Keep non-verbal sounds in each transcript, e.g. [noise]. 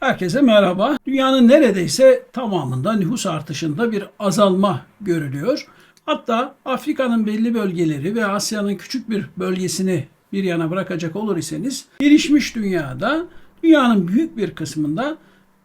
Herkese merhaba. Dünyanın neredeyse tamamında nüfus artışında bir azalma görülüyor. Hatta Afrika'nın belli bölgeleri ve Asya'nın küçük bir bölgesini bir yana bırakacak olur iseniz gelişmiş dünyada dünyanın büyük bir kısmında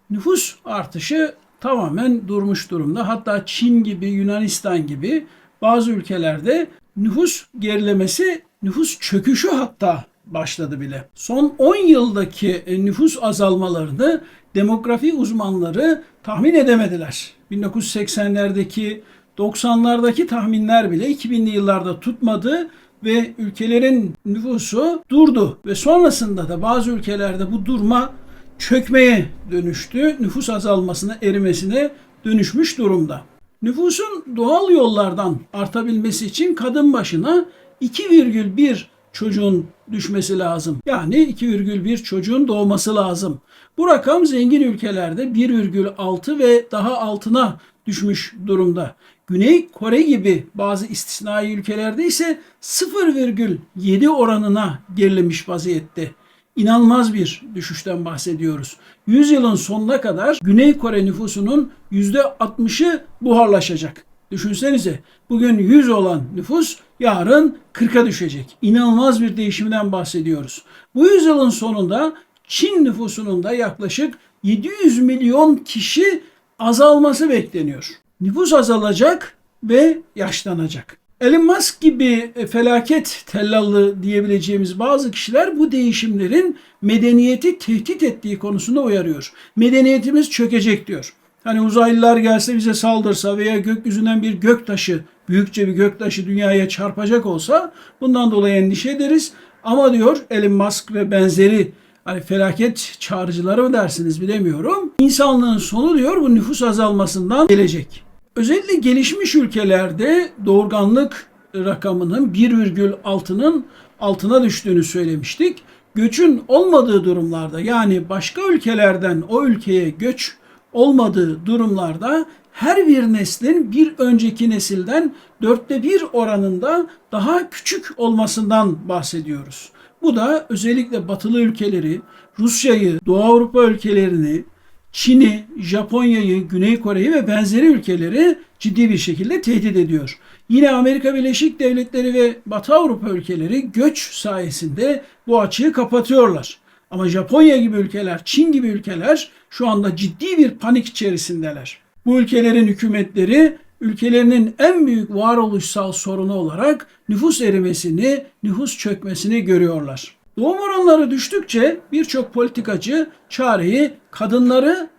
nüfus artışı tamamen durmuş durumda. Hatta Çin gibi, Yunanistan gibi bazı ülkelerde nüfus gerilemesi, nüfus çöküşü hatta başladı bile. Son 10 yıldaki e, nüfus azalmalarını demografi uzmanları tahmin edemediler. 1980'lerdeki 90'lardaki tahminler bile 2000'li yıllarda tutmadı ve ülkelerin nüfusu durdu ve sonrasında da bazı ülkelerde bu durma çökmeye dönüştü. Nüfus azalmasına, erimesine dönüşmüş durumda. Nüfusun doğal yollardan artabilmesi için kadın başına 2,1 çocuğun düşmesi lazım. Yani 2,1 çocuğun doğması lazım. Bu rakam zengin ülkelerde 1,6 ve daha altına düşmüş durumda. Güney Kore gibi bazı istisnai ülkelerde ise 0,7 oranına gerilemiş vaziyette. İnanılmaz bir düşüşten bahsediyoruz. Yüzyılın sonuna kadar Güney Kore nüfusunun %60'ı buharlaşacak. Düşünsenize bugün 100 olan nüfus yarın 40'a düşecek. İnanılmaz bir değişimden bahsediyoruz. Bu yüzyılın sonunda Çin nüfusunun da yaklaşık 700 milyon kişi azalması bekleniyor. Nüfus azalacak ve yaşlanacak. Elon Musk gibi e, felaket tellallı diyebileceğimiz bazı kişiler bu değişimlerin medeniyeti tehdit ettiği konusunda uyarıyor. Medeniyetimiz çökecek diyor. Hani uzaylılar gelse bize saldırsa veya gökyüzünden bir göktaşı, büyükçe bir göktaşı dünyaya çarpacak olsa bundan dolayı endişe ederiz. Ama diyor Elon Musk ve benzeri hani felaket çağrıcıları mı dersiniz bilemiyorum. İnsanlığın sonu diyor bu nüfus azalmasından gelecek. Özellikle gelişmiş ülkelerde doğurganlık rakamının 1,6'nın altına düştüğünü söylemiştik. Göçün olmadığı durumlarda yani başka ülkelerden o ülkeye göç olmadığı durumlarda her bir neslin bir önceki nesilden dörtte bir oranında daha küçük olmasından bahsediyoruz. Bu da özellikle batılı ülkeleri, Rusya'yı, Doğu Avrupa ülkelerini, Çin'i, Japonya'yı, Güney Kore'yi ve benzeri ülkeleri ciddi bir şekilde tehdit ediyor. Yine Amerika Birleşik Devletleri ve Batı Avrupa ülkeleri göç sayesinde bu açığı kapatıyorlar. Ama Japonya gibi ülkeler, Çin gibi ülkeler şu anda ciddi bir panik içerisindeler. Bu ülkelerin hükümetleri ülkelerinin en büyük varoluşsal sorunu olarak nüfus erimesini, nüfus çökmesini görüyorlar. Doğum oranları düştükçe birçok politikacı çareyi kadınları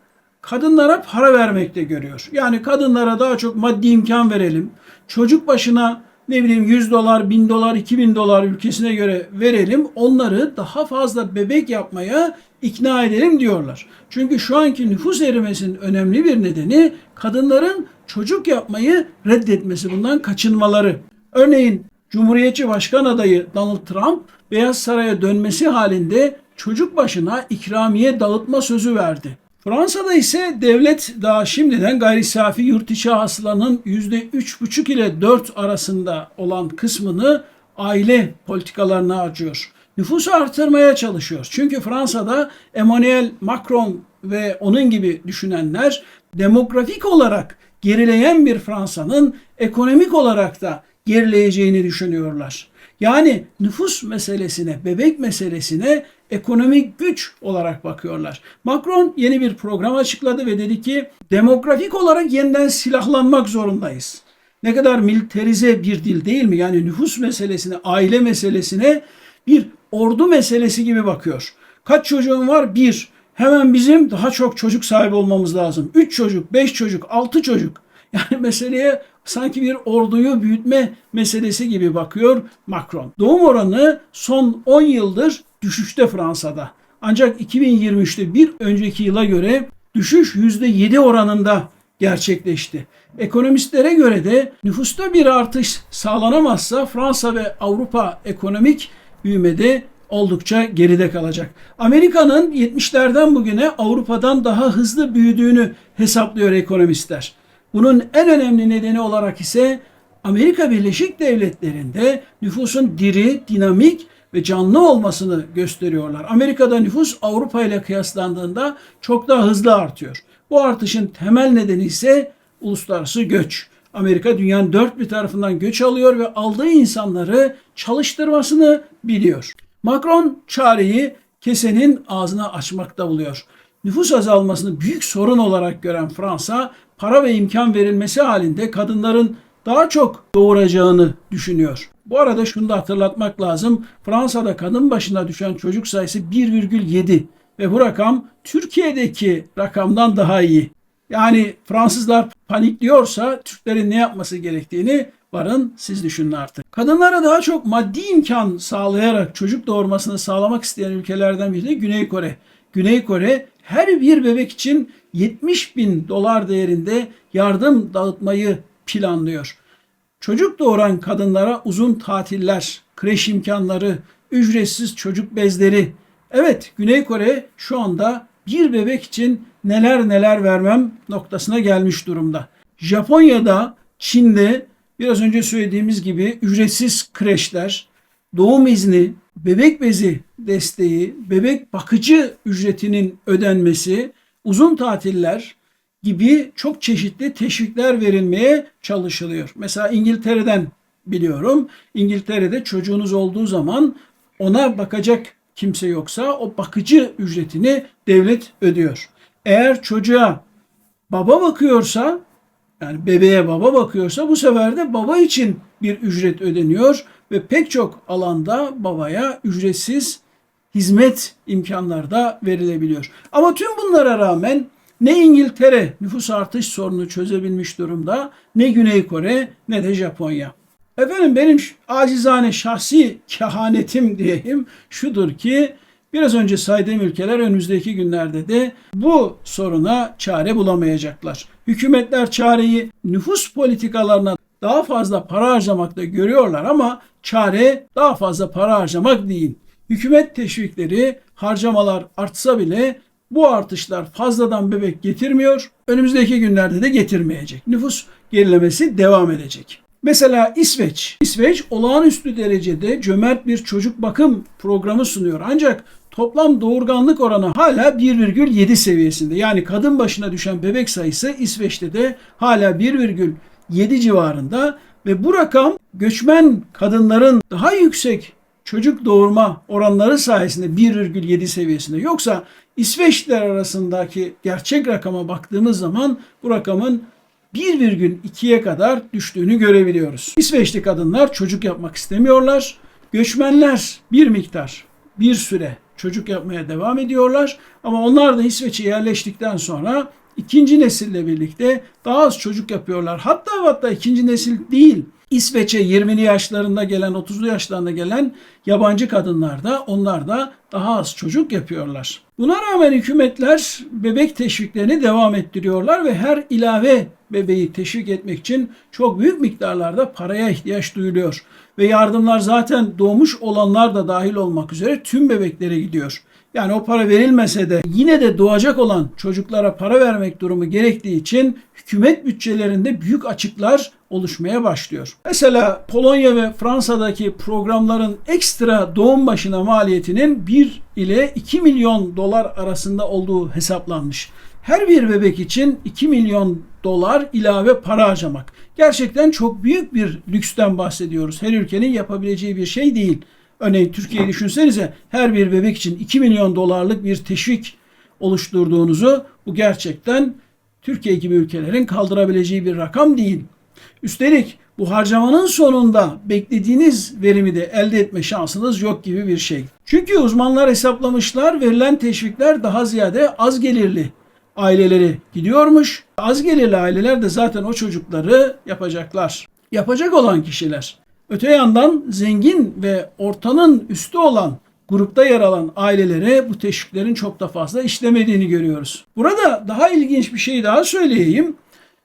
kadınlara para vermekte görüyor. Yani kadınlara daha çok maddi imkan verelim. Çocuk başına ne bileyim 100 dolar, 1000 dolar, 2000 dolar ülkesine göre verelim. Onları daha fazla bebek yapmaya ikna edelim diyorlar. Çünkü şu anki nüfus erimesinin önemli bir nedeni kadınların çocuk yapmayı reddetmesi, bundan kaçınmaları. Örneğin Cumhuriyetçi Başkan adayı Donald Trump Beyaz Saray'a dönmesi halinde çocuk başına ikramiye dağıtma sözü verdi. Fransa'da ise devlet daha şimdiden gayri safi yurt içi hasılanın %3,5 ile 4 arasında olan kısmını aile politikalarına harcıyor. Nüfusu artırmaya çalışıyor. Çünkü Fransa'da Emmanuel Macron ve onun gibi düşünenler demografik olarak gerileyen bir Fransa'nın ekonomik olarak da gerileyeceğini düşünüyorlar. Yani nüfus meselesine, bebek meselesine ekonomik güç olarak bakıyorlar. Macron yeni bir program açıkladı ve dedi ki demografik olarak yeniden silahlanmak zorundayız. Ne kadar militarize bir dil değil mi? Yani nüfus meselesine, aile meselesine bir ordu meselesi gibi bakıyor. Kaç çocuğun var? Bir. Hemen bizim daha çok çocuk sahibi olmamız lazım. Üç çocuk, beş çocuk, altı çocuk. Yani [laughs] meseleye sanki bir orduyu büyütme meselesi gibi bakıyor Macron. Doğum oranı son 10 yıldır düşüşte Fransa'da. Ancak 2023'te bir önceki yıla göre düşüş %7 oranında gerçekleşti. Ekonomistlere göre de nüfusta bir artış sağlanamazsa Fransa ve Avrupa ekonomik büyümede oldukça geride kalacak. Amerika'nın 70'lerden bugüne Avrupa'dan daha hızlı büyüdüğünü hesaplıyor ekonomistler. Bunun en önemli nedeni olarak ise Amerika Birleşik Devletleri'nde nüfusun diri, dinamik ve canlı olmasını gösteriyorlar. Amerika'da nüfus Avrupa ile kıyaslandığında çok daha hızlı artıyor. Bu artışın temel nedeni ise uluslararası göç. Amerika dünyanın dört bir tarafından göç alıyor ve aldığı insanları çalıştırmasını biliyor. Macron çareyi kesenin ağzına açmakta buluyor. Nüfus azalmasını büyük sorun olarak gören Fransa, para ve imkan verilmesi halinde kadınların daha çok doğuracağını düşünüyor. Bu arada şunu da hatırlatmak lazım. Fransa'da kadın başına düşen çocuk sayısı 1,7 ve bu rakam Türkiye'deki rakamdan daha iyi. Yani Fransızlar panikliyorsa Türklerin ne yapması gerektiğini varın siz düşünün artık. Kadınlara daha çok maddi imkan sağlayarak çocuk doğurmasını sağlamak isteyen ülkelerden biri de Güney Kore. Güney Kore her bir bebek için 70 bin dolar değerinde yardım dağıtmayı planlıyor. Çocuk doğuran kadınlara uzun tatiller, kreş imkanları, ücretsiz çocuk bezleri. Evet Güney Kore şu anda bir bebek için neler neler vermem noktasına gelmiş durumda. Japonya'da, Çin'de biraz önce söylediğimiz gibi ücretsiz kreşler, doğum izni, bebek bezi desteği, bebek bakıcı ücretinin ödenmesi, uzun tatiller gibi çok çeşitli teşvikler verilmeye çalışılıyor. Mesela İngiltere'den biliyorum. İngiltere'de çocuğunuz olduğu zaman ona bakacak kimse yoksa o bakıcı ücretini devlet ödüyor. Eğer çocuğa baba bakıyorsa yani bebeğe baba bakıyorsa bu sefer de baba için bir ücret ödeniyor ve pek çok alanda babaya ücretsiz hizmet imkanları da verilebiliyor. Ama tüm bunlara rağmen ne İngiltere nüfus artış sorunu çözebilmiş durumda, ne Güney Kore ne de Japonya. Efendim benim acizane şahsi kehanetim [laughs] diyeyim şudur ki biraz önce saydığım ülkeler önümüzdeki günlerde de bu soruna çare bulamayacaklar. Hükümetler çareyi nüfus politikalarına daha fazla para harcamakta görüyorlar ama çare daha fazla para harcamak değil. Hükümet teşvikleri, harcamalar artsa bile bu artışlar fazladan bebek getirmiyor. Önümüzdeki günlerde de getirmeyecek. Nüfus gerilemesi devam edecek. Mesela İsveç. İsveç olağanüstü derecede cömert bir çocuk bakım programı sunuyor. Ancak toplam doğurganlık oranı hala 1,7 seviyesinde. Yani kadın başına düşen bebek sayısı İsveç'te de hala 1,7 civarında ve bu rakam göçmen kadınların daha yüksek çocuk doğurma oranları sayesinde 1,7 seviyesinde. Yoksa İsveçliler arasındaki gerçek rakama baktığımız zaman bu rakamın 1,2'ye kadar düştüğünü görebiliyoruz. İsveçli kadınlar çocuk yapmak istemiyorlar. Göçmenler bir miktar, bir süre çocuk yapmaya devam ediyorlar. Ama onlar da İsveç'e yerleştikten sonra ikinci nesille birlikte daha az çocuk yapıyorlar. Hatta hatta ikinci nesil değil. İsveç'e 20'li yaşlarında gelen, 30'lu yaşlarında gelen yabancı kadınlar da onlar da daha az çocuk yapıyorlar. Buna rağmen hükümetler bebek teşviklerini devam ettiriyorlar ve her ilave bebeği teşvik etmek için çok büyük miktarlarda paraya ihtiyaç duyuluyor. Ve yardımlar zaten doğmuş olanlar da dahil olmak üzere tüm bebeklere gidiyor. Yani o para verilmese de yine de doğacak olan çocuklara para vermek durumu gerektiği için hükümet bütçelerinde büyük açıklar oluşmaya başlıyor. Mesela Polonya ve Fransa'daki programların ekstra doğum başına maliyetinin 1 ile 2 milyon dolar arasında olduğu hesaplanmış. Her bir bebek için 2 milyon dolar ilave para harcamak. Gerçekten çok büyük bir lüksten bahsediyoruz. Her ülkenin yapabileceği bir şey değil. Örneğin Türkiye'yi düşünsenize her bir bebek için 2 milyon dolarlık bir teşvik oluşturduğunuzu bu gerçekten Türkiye gibi ülkelerin kaldırabileceği bir rakam değil. Üstelik bu harcamanın sonunda beklediğiniz verimi de elde etme şansınız yok gibi bir şey. Çünkü uzmanlar hesaplamışlar verilen teşvikler daha ziyade az gelirli aileleri gidiyormuş. Az gelirli aileler de zaten o çocukları yapacaklar. Yapacak olan kişiler. Öte yandan zengin ve ortanın üstü olan grupta yer alan ailelere bu teşviklerin çok da fazla işlemediğini görüyoruz. Burada daha ilginç bir şey daha söyleyeyim.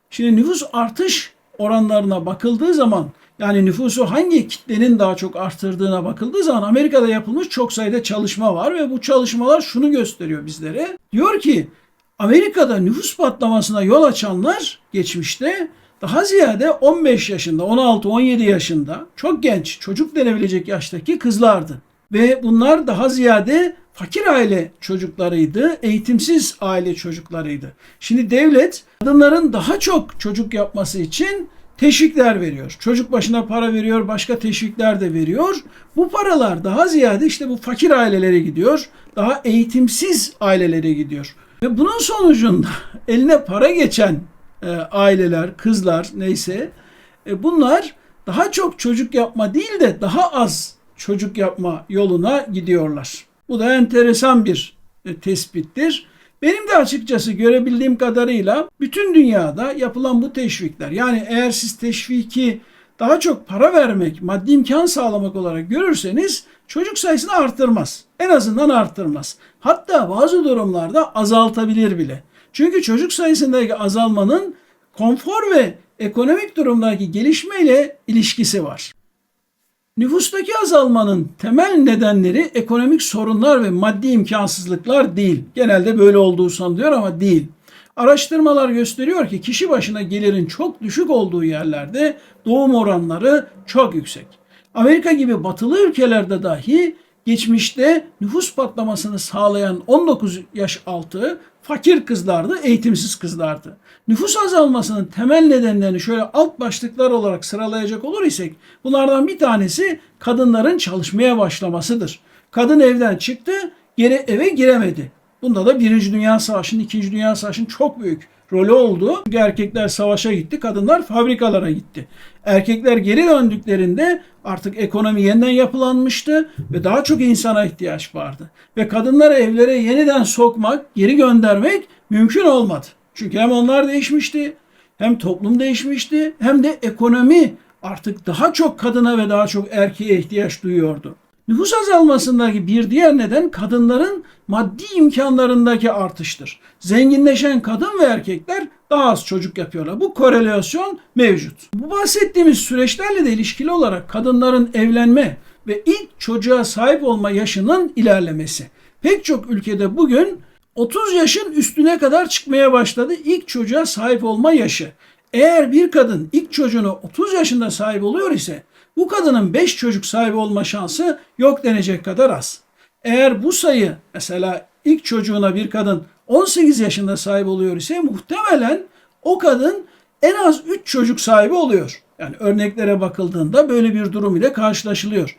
Şimdi nüfus artış oranlarına bakıldığı zaman yani nüfusu hangi kitlenin daha çok arttırdığına bakıldığı zaman Amerika'da yapılmış çok sayıda çalışma var ve bu çalışmalar şunu gösteriyor bizlere. Diyor ki Amerika'da nüfus patlamasına yol açanlar geçmişte daha ziyade 15 yaşında, 16-17 yaşında çok genç, çocuk denebilecek yaştaki kızlardı. Ve bunlar daha ziyade fakir aile çocuklarıydı, eğitimsiz aile çocuklarıydı. Şimdi devlet kadınların daha çok çocuk yapması için teşvikler veriyor. Çocuk başına para veriyor, başka teşvikler de veriyor. Bu paralar daha ziyade işte bu fakir ailelere gidiyor, daha eğitimsiz ailelere gidiyor. Ve bunun sonucunda [laughs] eline para geçen e, aileler, kızlar neyse e, bunlar daha çok çocuk yapma değil de daha az çocuk yapma yoluna gidiyorlar. Bu da enteresan bir e, tespittir. Benim de açıkçası görebildiğim kadarıyla bütün dünyada yapılan bu teşvikler yani eğer siz teşviki daha çok para vermek, maddi imkan sağlamak olarak görürseniz çocuk sayısını arttırmaz. En azından arttırmaz. Hatta bazı durumlarda azaltabilir bile. Çünkü çocuk sayısındaki azalmanın konfor ve ekonomik durumdaki gelişmeyle ilişkisi var. Nüfustaki azalmanın temel nedenleri ekonomik sorunlar ve maddi imkansızlıklar değil. Genelde böyle olduğu sanılıyor ama değil. Araştırmalar gösteriyor ki kişi başına gelirin çok düşük olduğu yerlerde doğum oranları çok yüksek. Amerika gibi batılı ülkelerde dahi geçmişte nüfus patlamasını sağlayan 19 yaş altı fakir kızlardı, eğitimsiz kızlardı. Nüfus azalmasının temel nedenlerini şöyle alt başlıklar olarak sıralayacak olur isek bunlardan bir tanesi kadınların çalışmaya başlamasıdır. Kadın evden çıktı, geri eve giremedi. Bunda da Birinci Dünya Savaşı'nın, İkinci Dünya Savaşı'nın çok büyük rolü oldu. Çünkü erkekler savaşa gitti, kadınlar fabrikalara gitti. Erkekler geri döndüklerinde artık ekonomi yeniden yapılanmıştı ve daha çok insana ihtiyaç vardı. Ve kadınları evlere yeniden sokmak, geri göndermek mümkün olmadı. Çünkü hem onlar değişmişti, hem toplum değişmişti, hem de ekonomi artık daha çok kadına ve daha çok erkeğe ihtiyaç duyuyordu. Nüfus azalmasındaki bir diğer neden kadınların maddi imkanlarındaki artıştır. Zenginleşen kadın ve erkekler daha az çocuk yapıyorlar. Bu korelasyon mevcut. Bu bahsettiğimiz süreçlerle de ilişkili olarak kadınların evlenme ve ilk çocuğa sahip olma yaşının ilerlemesi. Pek çok ülkede bugün 30 yaşın üstüne kadar çıkmaya başladı ilk çocuğa sahip olma yaşı. Eğer bir kadın ilk çocuğunu 30 yaşında sahip oluyor ise bu kadının 5 çocuk sahibi olma şansı yok denecek kadar az. Eğer bu sayı mesela ilk çocuğuna bir kadın 18 yaşında sahip oluyor ise muhtemelen o kadın en az 3 çocuk sahibi oluyor. Yani örneklere bakıldığında böyle bir durum ile karşılaşılıyor.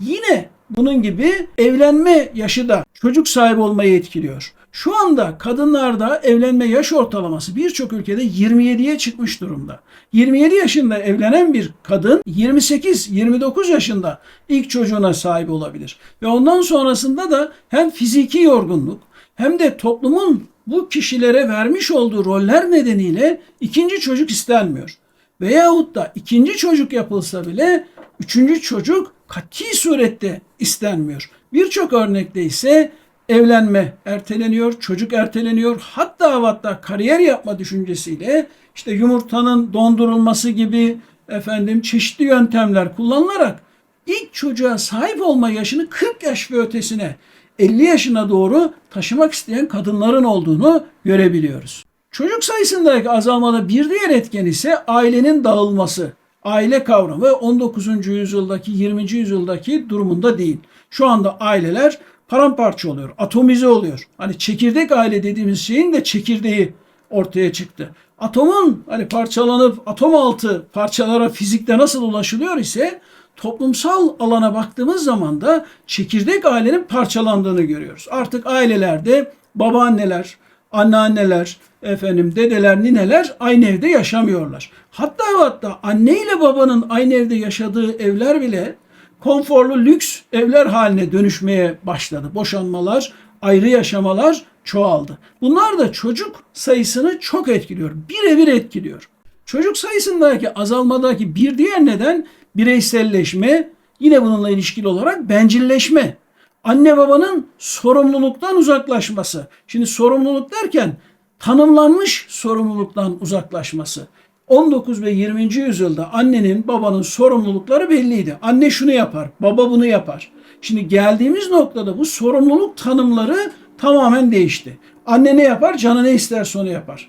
Yine bunun gibi evlenme yaşı da çocuk sahibi olmayı etkiliyor. Şu anda kadınlarda evlenme yaş ortalaması birçok ülkede 27'ye çıkmış durumda. 27 yaşında evlenen bir kadın 28-29 yaşında ilk çocuğuna sahip olabilir. Ve ondan sonrasında da hem fiziki yorgunluk hem de toplumun bu kişilere vermiş olduğu roller nedeniyle ikinci çocuk istenmiyor. Veyahut da ikinci çocuk yapılsa bile üçüncü çocuk kati surette istenmiyor. Birçok örnekte ise evlenme erteleniyor, çocuk erteleniyor. Hatta hatta kariyer yapma düşüncesiyle işte yumurtanın dondurulması gibi efendim çeşitli yöntemler kullanılarak ilk çocuğa sahip olma yaşını 40 yaş ve ötesine 50 yaşına doğru taşımak isteyen kadınların olduğunu görebiliyoruz. Çocuk sayısındaki azalmada bir diğer etken ise ailenin dağılması. Aile kavramı 19. yüzyıldaki 20. yüzyıldaki durumunda değil. Şu anda aileler paramparça oluyor, atomize oluyor. Hani çekirdek aile dediğimiz şeyin de çekirdeği ortaya çıktı. Atomun hani parçalanıp atom altı parçalara fizikte nasıl ulaşılıyor ise toplumsal alana baktığımız zaman da çekirdek ailenin parçalandığını görüyoruz. Artık ailelerde babaanneler, anneanneler, efendim dedeler, nineler aynı evde yaşamıyorlar. Hatta hatta anne ile babanın aynı evde yaşadığı evler bile konforlu lüks evler haline dönüşmeye başladı. Boşanmalar, ayrı yaşamalar çoğaldı. Bunlar da çocuk sayısını çok etkiliyor. Birebir etkiliyor. Çocuk sayısındaki azalmadaki bir diğer neden bireyselleşme, yine bununla ilişkili olarak bencilleşme. Anne babanın sorumluluktan uzaklaşması. Şimdi sorumluluk derken tanımlanmış sorumluluktan uzaklaşması. 19 ve 20. yüzyılda annenin babanın sorumlulukları belliydi. Anne şunu yapar, baba bunu yapar. Şimdi geldiğimiz noktada bu sorumluluk tanımları tamamen değişti. Anne ne yapar? Canı ne isterse onu yapar.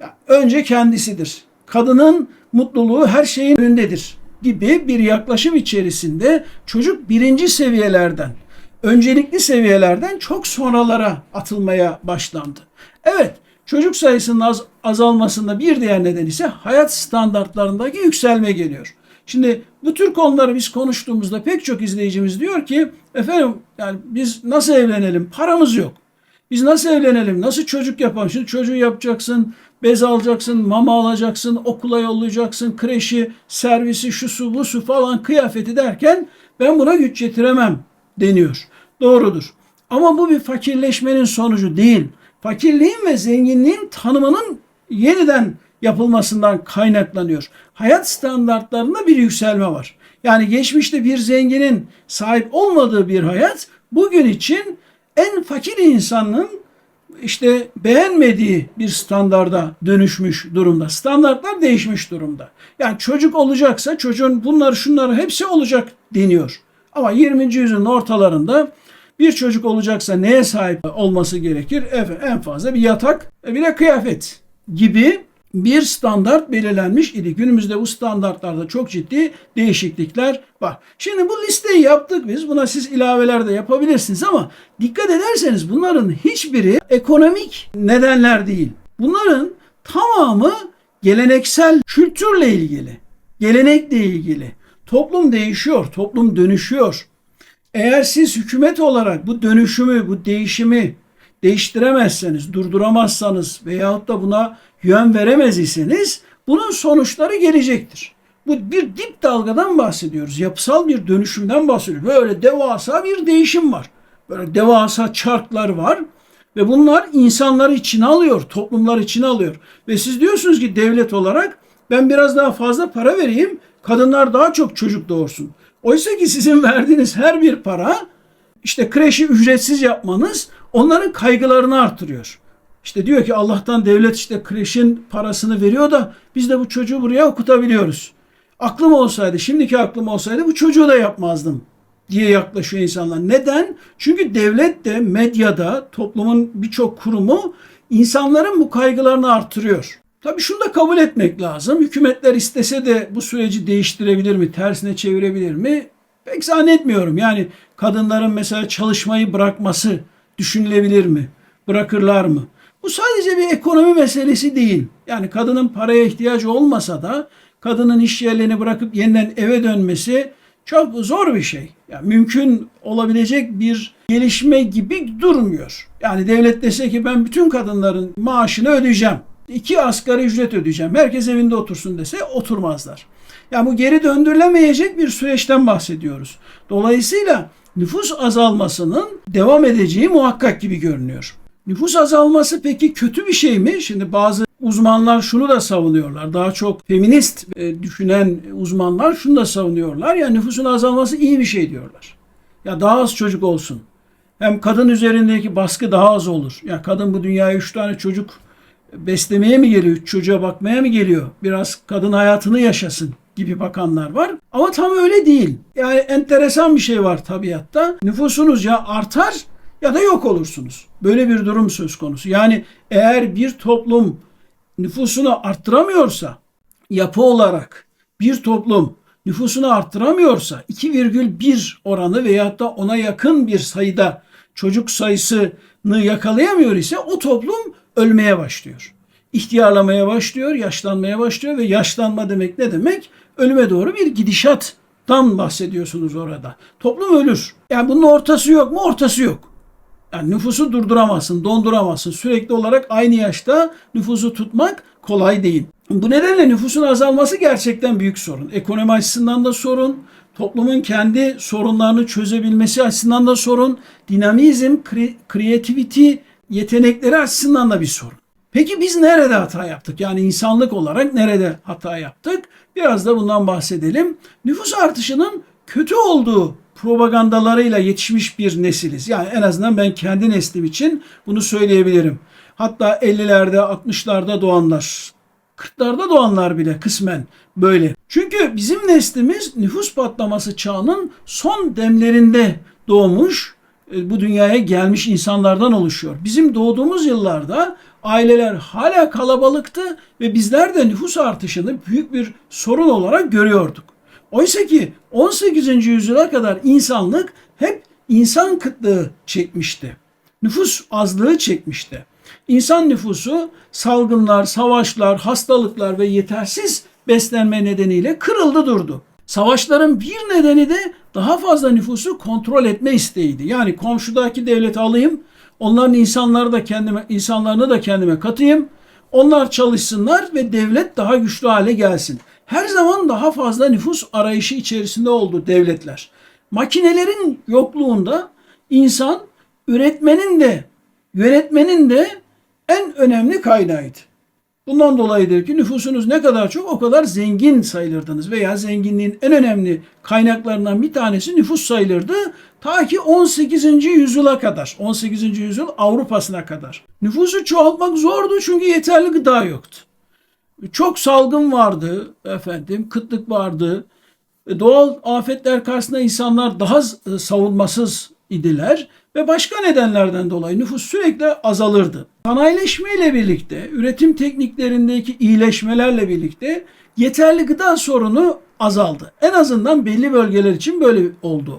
Ya, önce kendisidir. Kadının mutluluğu her şeyin önündedir gibi bir yaklaşım içerisinde çocuk birinci seviyelerden öncelikli seviyelerden çok sonralara atılmaya başlandı. Evet, çocuk sayısının az, azalmasında bir diğer neden ise hayat standartlarındaki yükselme geliyor. Şimdi bu tür konuları biz konuştuğumuzda pek çok izleyicimiz diyor ki efendim yani biz nasıl evlenelim? Paramız yok. Biz nasıl evlenelim? Nasıl çocuk yapalım? Şimdi çocuğu yapacaksın, bez alacaksın, mama alacaksın, okula yollayacaksın, kreşi, servisi, şu su, bu su falan kıyafeti derken ben buna güç yetiremem deniyor. Doğrudur. Ama bu bir fakirleşmenin sonucu değil. Fakirliğin ve zenginliğin tanımının yeniden yapılmasından kaynaklanıyor. Hayat standartlarında bir yükselme var. Yani geçmişte bir zenginin sahip olmadığı bir hayat bugün için en fakir insanın işte beğenmediği bir standarda dönüşmüş durumda. Standartlar değişmiş durumda. Yani çocuk olacaksa çocuğun bunları şunları hepsi olacak deniyor. Ama 20. yüzyılın ortalarında bir çocuk olacaksa neye sahip olması gerekir? En fazla bir yatak, bir de kıyafet gibi bir standart belirlenmiş idi. Günümüzde bu standartlarda çok ciddi değişiklikler var. Şimdi bu listeyi yaptık biz. Buna siz ilaveler de yapabilirsiniz ama dikkat ederseniz bunların hiçbiri ekonomik nedenler değil. Bunların tamamı geleneksel kültürle ilgili, gelenekle ilgili. Toplum değişiyor, toplum dönüşüyor. Eğer siz hükümet olarak bu dönüşümü, bu değişimi değiştiremezseniz, durduramazsanız veyahut da buna yön veremez iseniz bunun sonuçları gelecektir. Bu bir dip dalgadan bahsediyoruz. Yapısal bir dönüşümden bahsediyoruz. Böyle devasa bir değişim var. Böyle devasa çarklar var. Ve bunlar insanları içine alıyor, toplumlar içine alıyor. Ve siz diyorsunuz ki devlet olarak ben biraz daha fazla para vereyim, kadınlar daha çok çocuk doğursun. Oysa ki sizin verdiğiniz her bir para işte kreşi ücretsiz yapmanız onların kaygılarını artırıyor. İşte diyor ki Allah'tan devlet işte kreşin parasını veriyor da biz de bu çocuğu buraya okutabiliyoruz. Aklım olsaydı, şimdiki aklım olsaydı bu çocuğu da yapmazdım diye yaklaşıyor insanlar. Neden? Çünkü devlet de medyada, toplumun birçok kurumu insanların bu kaygılarını artırıyor. Tabii şunu da kabul etmek lazım. Hükümetler istese de bu süreci değiştirebilir mi, tersine çevirebilir mi? Pek zannetmiyorum. Yani kadınların mesela çalışmayı bırakması düşünülebilir mi? Bırakırlar mı? Bu sadece bir ekonomi meselesi değil. Yani kadının paraya ihtiyacı olmasa da kadının iş yerlerini bırakıp yeniden eve dönmesi çok zor bir şey. Yani mümkün olabilecek bir gelişme gibi durmuyor. Yani devlet dese ki ben bütün kadınların maaşını ödeyeceğim. İki asgari ücret ödeyeceğim. Herkes evinde otursun dese oturmazlar. Yani bu geri döndürülemeyecek bir süreçten bahsediyoruz. Dolayısıyla nüfus azalmasının devam edeceği muhakkak gibi görünüyor. Nüfus azalması peki kötü bir şey mi? Şimdi bazı uzmanlar şunu da savunuyorlar. Daha çok feminist e, düşünen uzmanlar şunu da savunuyorlar. Ya nüfusun azalması iyi bir şey diyorlar. Ya daha az çocuk olsun. Hem kadın üzerindeki baskı daha az olur. Ya kadın bu dünyaya üç tane çocuk beslemeye mi geliyor? Çocuğa bakmaya mı geliyor? Biraz kadın hayatını yaşasın gibi bakanlar var. Ama tam öyle değil. Yani enteresan bir şey var tabiatta. Nüfusunuz ya artar ya da yok olursunuz. Böyle bir durum söz konusu. Yani eğer bir toplum nüfusunu arttıramıyorsa yapı olarak bir toplum nüfusunu arttıramıyorsa 2,1 oranı veyahut da ona yakın bir sayıda çocuk sayısını yakalayamıyor ise o toplum ölmeye başlıyor. İhtiyarlamaya başlıyor, yaşlanmaya başlıyor ve yaşlanma demek ne demek? Ölüme doğru bir gidişattan bahsediyorsunuz orada. Toplum ölür. Yani bunun ortası yok mu? Ortası yok. Yani nüfusu durduramazsın, donduramazsın. Sürekli olarak aynı yaşta nüfusu tutmak kolay değil. Bu nedenle nüfusun azalması gerçekten büyük sorun. Ekonomi açısından da sorun, toplumun kendi sorunlarını çözebilmesi açısından da sorun, dinamizm, creativity yetenekleri açısından da bir sorun. Peki biz nerede hata yaptık? Yani insanlık olarak nerede hata yaptık? Biraz da bundan bahsedelim. Nüfus artışının kötü olduğu propagandalarıyla yetişmiş bir nesiliz. Yani en azından ben kendi neslim için bunu söyleyebilirim. Hatta 50'lerde, 60'larda doğanlar, 40'larda doğanlar bile kısmen böyle. Çünkü bizim neslimiz nüfus patlaması çağının son demlerinde doğmuş, bu dünyaya gelmiş insanlardan oluşuyor. Bizim doğduğumuz yıllarda aileler hala kalabalıktı ve bizler de nüfus artışını büyük bir sorun olarak görüyorduk. Oysa ki 18. yüzyıla kadar insanlık hep insan kıtlığı çekmişti. Nüfus azlığı çekmişti. İnsan nüfusu salgınlar, savaşlar, hastalıklar ve yetersiz beslenme nedeniyle kırıldı durdu. Savaşların bir nedeni de daha fazla nüfusu kontrol etme isteğiydi. Yani komşudaki devleti alayım, onların insanları da kendime, insanlarını da kendime katayım. Onlar çalışsınlar ve devlet daha güçlü hale gelsin. Her zaman daha fazla nüfus arayışı içerisinde oldu devletler. Makinelerin yokluğunda insan üretmenin de yönetmenin de en önemli kaynağıydı. Bundan dolayıdır ki nüfusunuz ne kadar çok o kadar zengin sayılırdınız veya zenginliğin en önemli kaynaklarından bir tanesi nüfus sayılırdı. Ta ki 18. yüzyıla kadar, 18. yüzyıl Avrupa'sına kadar. Nüfusu çoğaltmak zordu çünkü yeterli gıda yoktu. Çok salgın vardı efendim, kıtlık vardı. E, Doğal afetler karşısında insanlar daha e, savunmasız idiler ve başka nedenlerden dolayı nüfus sürekli azalırdı. Sanayileşmeyle birlikte, üretim tekniklerindeki iyileşmelerle birlikte yeterli gıda sorunu azaldı. En azından belli bölgeler için böyle oldu.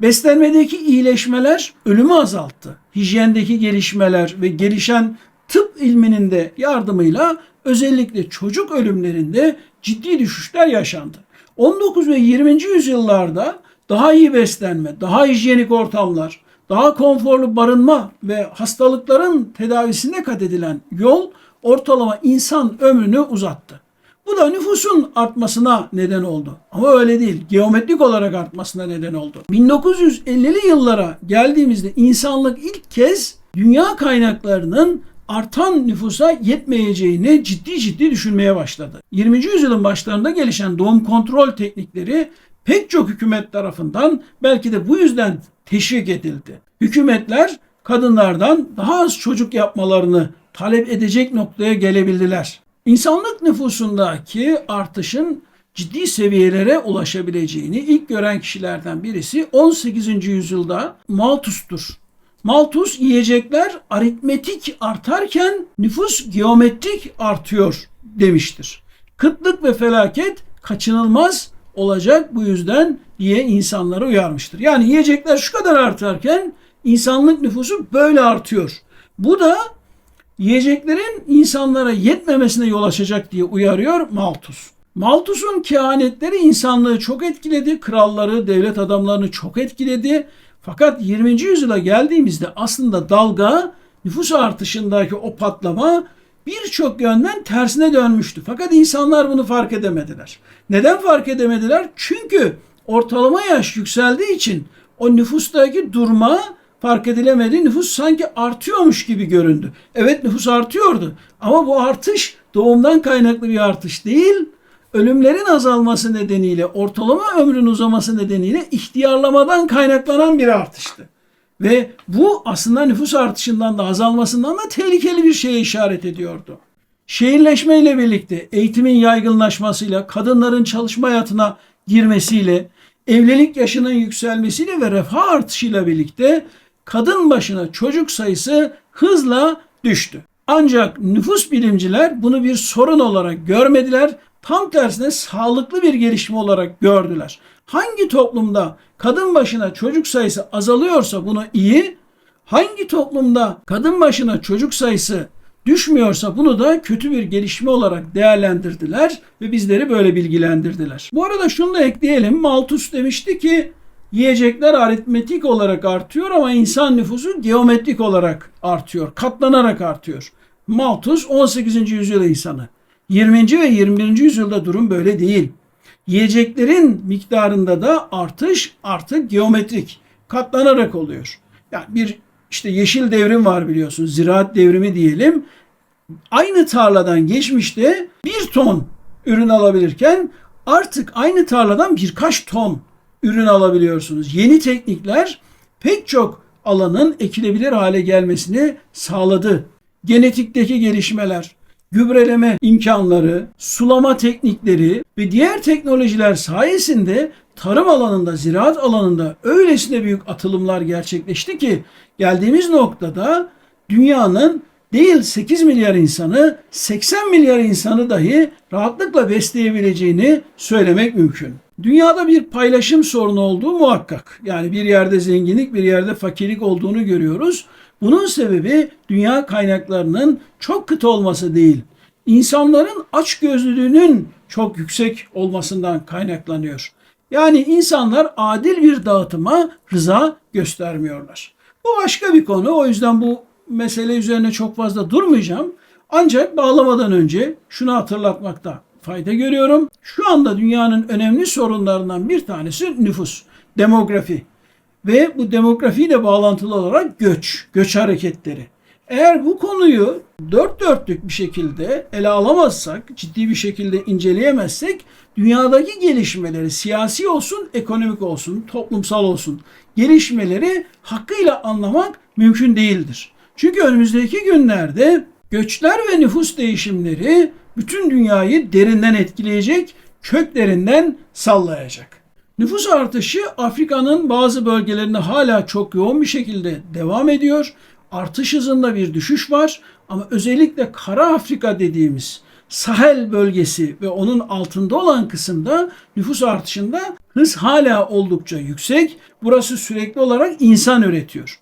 Beslenmedeki iyileşmeler ölümü azalttı. Hijyendeki gelişmeler ve gelişen tıp ilminin de yardımıyla özellikle çocuk ölümlerinde ciddi düşüşler yaşandı. 19 ve 20. yüzyıllarda daha iyi beslenme, daha hijyenik ortamlar, daha konforlu barınma ve hastalıkların tedavisine kat edilen yol ortalama insan ömrünü uzattı. Bu da nüfusun artmasına neden oldu. Ama öyle değil. Geometrik olarak artmasına neden oldu. 1950'li yıllara geldiğimizde insanlık ilk kez dünya kaynaklarının artan nüfusa yetmeyeceğini ciddi ciddi düşünmeye başladı. 20. yüzyılın başlarında gelişen doğum kontrol teknikleri pek çok hükümet tarafından belki de bu yüzden teşvik edildi. Hükümetler kadınlardan daha az çocuk yapmalarını talep edecek noktaya gelebildiler. İnsanlık nüfusundaki artışın ciddi seviyelere ulaşabileceğini ilk gören kişilerden birisi 18. yüzyılda Malthus'tur. Malthus yiyecekler aritmetik artarken nüfus geometrik artıyor demiştir. Kıtlık ve felaket kaçınılmaz olacak bu yüzden diye insanları uyarmıştır. Yani yiyecekler şu kadar artarken insanlık nüfusu böyle artıyor. Bu da yiyeceklerin insanlara yetmemesine yol açacak diye uyarıyor Malthus. Malthus'un kehanetleri insanlığı çok etkiledi, kralları, devlet adamlarını çok etkiledi. Fakat 20. yüzyıla geldiğimizde aslında dalga nüfus artışındaki o patlama birçok yönden tersine dönmüştü. Fakat insanlar bunu fark edemediler. Neden fark edemediler? Çünkü ortalama yaş yükseldiği için o nüfustaki durma fark edilemedi. Nüfus sanki artıyormuş gibi göründü. Evet nüfus artıyordu ama bu artış doğumdan kaynaklı bir artış değil. Ölümlerin azalması nedeniyle, ortalama ömrün uzaması nedeniyle ihtiyarlamadan kaynaklanan bir artıştı. Ve bu aslında nüfus artışından da azalmasından da tehlikeli bir şeye işaret ediyordu. Şehirleşme ile birlikte eğitimin yaygınlaşmasıyla, kadınların çalışma hayatına girmesiyle, evlilik yaşının yükselmesiyle ve refah artışıyla birlikte kadın başına çocuk sayısı hızla düştü. Ancak nüfus bilimciler bunu bir sorun olarak görmediler. Tam tersine sağlıklı bir gelişme olarak gördüler. Hangi toplumda kadın başına çocuk sayısı azalıyorsa bunu iyi, hangi toplumda kadın başına çocuk sayısı düşmüyorsa bunu da kötü bir gelişme olarak değerlendirdiler ve bizleri böyle bilgilendirdiler. Bu arada şunu da ekleyelim. Malthus demişti ki yiyecekler aritmetik olarak artıyor ama insan nüfusu geometrik olarak artıyor. Katlanarak artıyor. Malthus 18. yüzyıl insanı. 20. ve 21. yüzyılda durum böyle değil. Yiyeceklerin miktarında da artış artık geometrik, katlanarak oluyor. Yani bir işte yeşil devrim var biliyorsunuz, ziraat devrimi diyelim. Aynı tarladan geçmişte bir ton ürün alabilirken artık aynı tarladan birkaç ton ürün alabiliyorsunuz. Yeni teknikler pek çok alanın ekilebilir hale gelmesini sağladı. Genetikteki gelişmeler, gübreleme imkanları, sulama teknikleri ve diğer teknolojiler sayesinde tarım alanında, ziraat alanında öylesine büyük atılımlar gerçekleşti ki geldiğimiz noktada dünyanın değil 8 milyar insanı 80 milyar insanı dahi rahatlıkla besleyebileceğini söylemek mümkün. Dünyada bir paylaşım sorunu olduğu muhakkak. Yani bir yerde zenginlik bir yerde fakirlik olduğunu görüyoruz. Bunun sebebi dünya kaynaklarının çok kıt olması değil. İnsanların açgözlülüğünün çok yüksek olmasından kaynaklanıyor. Yani insanlar adil bir dağıtıma rıza göstermiyorlar. Bu başka bir konu. O yüzden bu mesele üzerine çok fazla durmayacağım. Ancak bağlamadan önce şunu hatırlatmakta fayda görüyorum. Şu anda dünyanın önemli sorunlarından bir tanesi nüfus, demografi ve bu demografiyle bağlantılı olarak göç, göç hareketleri. Eğer bu konuyu dört dörtlük bir şekilde ele alamazsak, ciddi bir şekilde inceleyemezsek dünyadaki gelişmeleri siyasi olsun, ekonomik olsun, toplumsal olsun gelişmeleri hakkıyla anlamak mümkün değildir. Çünkü önümüzdeki günlerde göçler ve nüfus değişimleri bütün dünyayı derinden etkileyecek, köklerinden sallayacak. Nüfus artışı Afrika'nın bazı bölgelerinde hala çok yoğun bir şekilde devam ediyor. Artış hızında bir düşüş var ama özellikle Kara Afrika dediğimiz Sahel bölgesi ve onun altında olan kısımda nüfus artışında hız hala oldukça yüksek. Burası sürekli olarak insan üretiyor.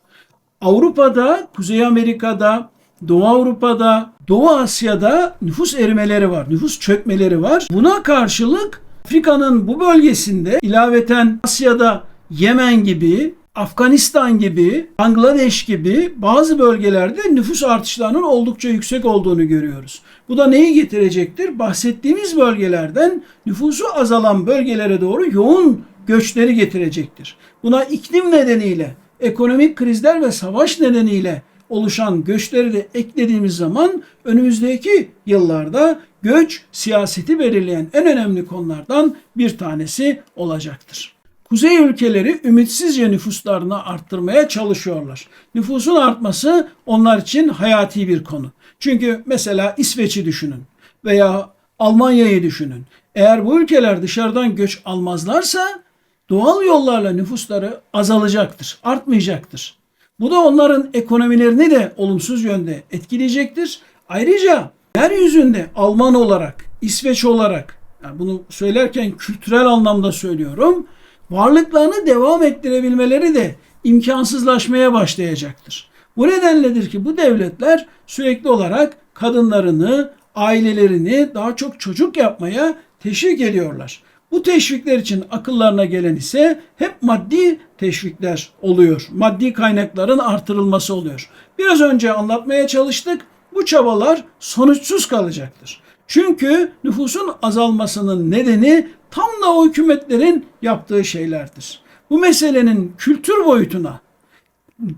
Avrupa'da, Kuzey Amerika'da, Doğu Avrupa'da, Doğu Asya'da nüfus erimeleri var, nüfus çökmeleri var. Buna karşılık Afrika'nın bu bölgesinde ilaveten Asya'da Yemen gibi, Afganistan gibi, Bangladeş gibi bazı bölgelerde nüfus artışlarının oldukça yüksek olduğunu görüyoruz. Bu da neyi getirecektir? Bahsettiğimiz bölgelerden nüfusu azalan bölgelere doğru yoğun göçleri getirecektir. Buna iklim nedeniyle, ekonomik krizler ve savaş nedeniyle oluşan göçleri de eklediğimiz zaman önümüzdeki yıllarda göç siyaseti belirleyen en önemli konulardan bir tanesi olacaktır. Kuzey ülkeleri ümitsizce nüfuslarını arttırmaya çalışıyorlar. Nüfusun artması onlar için hayati bir konu. Çünkü mesela İsveç'i düşünün veya Almanya'yı düşünün. Eğer bu ülkeler dışarıdan göç almazlarsa doğal yollarla nüfusları azalacaktır, artmayacaktır. Bu da onların ekonomilerini de olumsuz yönde etkileyecektir. Ayrıca yeryüzünde Alman olarak, İsveç olarak, yani bunu söylerken kültürel anlamda söylüyorum, varlıklarını devam ettirebilmeleri de imkansızlaşmaya başlayacaktır. Bu nedenledir ki bu devletler sürekli olarak kadınlarını, ailelerini daha çok çocuk yapmaya teşvik ediyorlar. Bu teşvikler için akıllarına gelen ise hep maddi teşvikler oluyor. Maddi kaynakların artırılması oluyor. Biraz önce anlatmaya çalıştık. Bu çabalar sonuçsuz kalacaktır. Çünkü nüfusun azalmasının nedeni tam da o hükümetlerin yaptığı şeylerdir. Bu meselenin kültür boyutuna,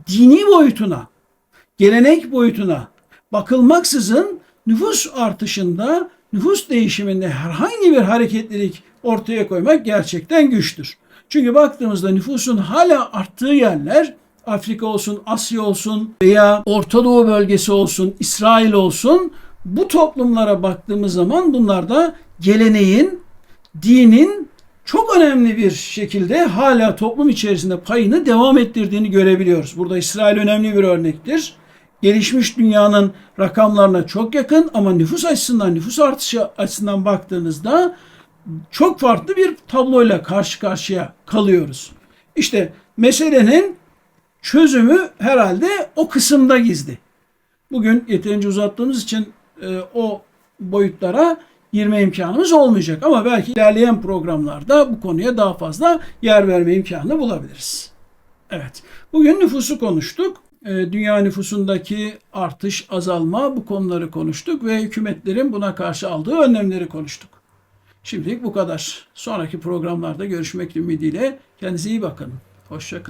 dini boyutuna, gelenek boyutuna bakılmaksızın nüfus artışında, nüfus değişiminde herhangi bir hareketlilik ortaya koymak gerçekten güçtür. Çünkü baktığımızda nüfusun hala arttığı yerler Afrika olsun, Asya olsun veya Orta Doğu bölgesi olsun, İsrail olsun bu toplumlara baktığımız zaman bunlarda geleneğin, dinin çok önemli bir şekilde hala toplum içerisinde payını devam ettirdiğini görebiliyoruz. Burada İsrail önemli bir örnektir. Gelişmiş dünyanın rakamlarına çok yakın ama nüfus açısından, nüfus artışı açısından baktığınızda çok farklı bir tabloyla karşı karşıya kalıyoruz. İşte meselenin çözümü herhalde o kısımda gizli. Bugün yeterince uzattığımız için e, o boyutlara girme imkanımız olmayacak. Ama belki ilerleyen programlarda bu konuya daha fazla yer verme imkanı bulabiliriz. Evet, bugün nüfusu konuştuk. E, dünya nüfusundaki artış, azalma bu konuları konuştuk ve hükümetlerin buna karşı aldığı önlemleri konuştuk. Şimdilik bu kadar. Sonraki programlarda görüşmek ümidiyle kendinize iyi bakın. Hoşçakalın.